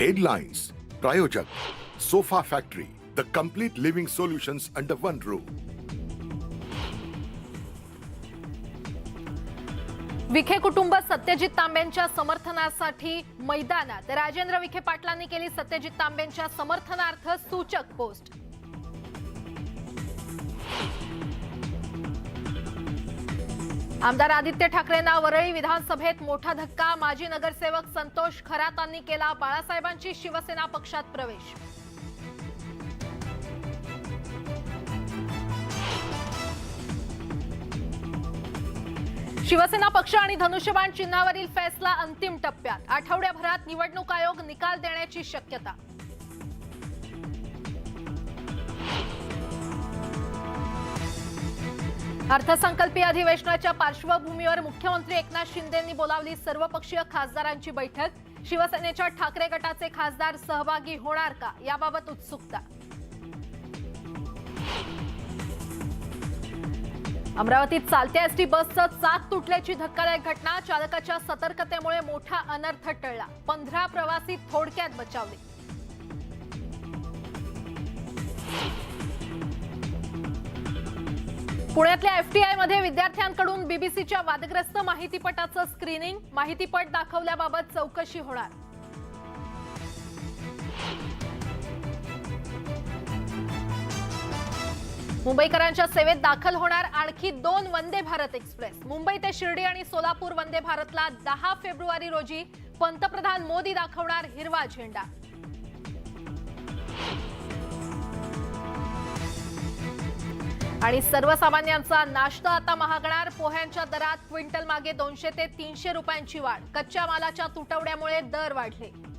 Headlines. प्रायोजक sofa factory the complete living solutions under one roof Vikhe कुटुंब सत्यजित तांबेंच्या समर्थनासाठी मैदानात. राजेंद्र विखे पाटलांनी केली सत्यजित तांबेंच्या समर्थनार्थ सूचक पोस्ट. आमदार आदित्य ठाकरेंना वरळी विधानसभेत मोठा धक्का. माजी नगरसेवक संतोष खरातांनी केला. बाळासाहेबांची शिवसेना पक्षात प्रवेश. शिवसेना पक्ष आणि धनुष्यबाण चिन्हावरील फैसला अंतिम टप्प्यात. आठवड्याभरात निवडणूक आयोग निकाल देण्याची शक्यता. अर्थसंकल्पीय अधिवेशनाच्या पार्श्वभूमीवर मुख्यमंत्री एकनाथ शिंदेंनी बोलावली सर्वपक्षीय खासदारांची बैठक. शिवसेनेच्या ठाकरे गटाचे खासदार सहभागी होणार का? याबाबत उत्सुकता. अमरावतीत चालत्या एसटी बसचं चाक तुटल्याची धक्कादायक घटना चालकाच्या सतर्कतेमुळे मोठा अनर्थ टळला. पंधरा प्रवासी थोडक्यात बचावले. पुण्यातल्या एफटीआयमध्ये विद्यार्थ्यांकडून बीबीसीच्या वादग्रस्त माहितीपटाचं स्क्रीनिंग माहितीपट दाखवल्याबाबत चौकशी होणार. मुंबईकरांच्या सेवेत दाखल होणार आणखी दोन वंदे भारत एक्सप्रेस. मुंबई ते शिर्डी आणि सोलापूर वंदे भारतला दहा फेब्रुवारी रोजी पंतप्रधान मोदी दाखवणार हिरवा झेंडा. आणि सर्वसामान्यांचा नाश्ता आता महागणार. पोह्यांच्या दरात क्विंटल मागे दोनशे ते तीनशे रुपयांची वाढ. कच्च्या मालाच्या तुटवड्यामुळे दर वाढले.